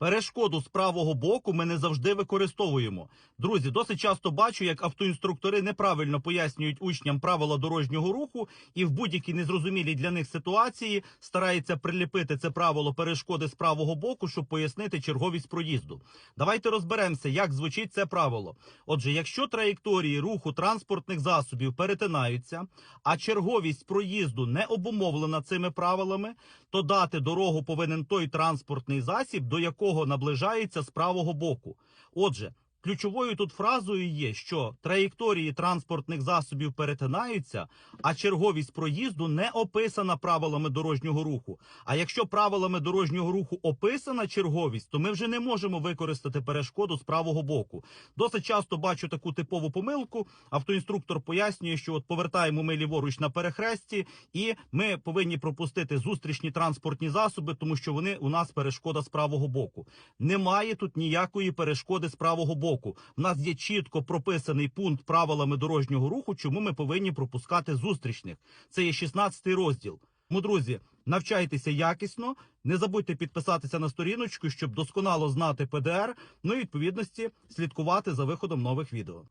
Перешкоду з правого боку ми не завжди використовуємо. Друзі, досить часто бачу, як автоінструктори неправильно пояснюють учням правила дорожнього руху і в будь-якій незрозумілій для них ситуації стараються приліпити це правило перешкоди з правого боку, щоб пояснити черговість проїзду. Давайте розберемося, як звучить це правило. Отже, якщо траєкторії руху транспортних засобів перетинаються, а черговість проїзду не обумовлена цими правилами, то дати дорогу повинен той транспортний засіб, до якого наближається з правого боку. Отже, ключовою тут фразою є, що траєкторії транспортних засобів перетинаються, а черговість проїзду не описана правилами дорожнього руху. А якщо правилами дорожнього руху описана черговість, то ми вже не можемо використати перешкоду з правого боку. Досить часто бачу таку типову помилку. Автоінструктор пояснює, що от повертаємо ми ліворуч на перехресті, і ми повинні пропустити зустрічні транспортні засоби, тому що вони у нас перешкода з правого боку. Немає тут ніякої перешкоди з правого боку. У нас є чітко прописаний пункт правилами дорожнього руху, чому ми повинні пропускати зустрічних. Це є 16 розділ. Тому, друзі, навчайтеся якісно. Не забудьте підписатися на сторіночку, щоб досконало знати ПДР. Ну і відповідності слідкувати за виходом нових відео.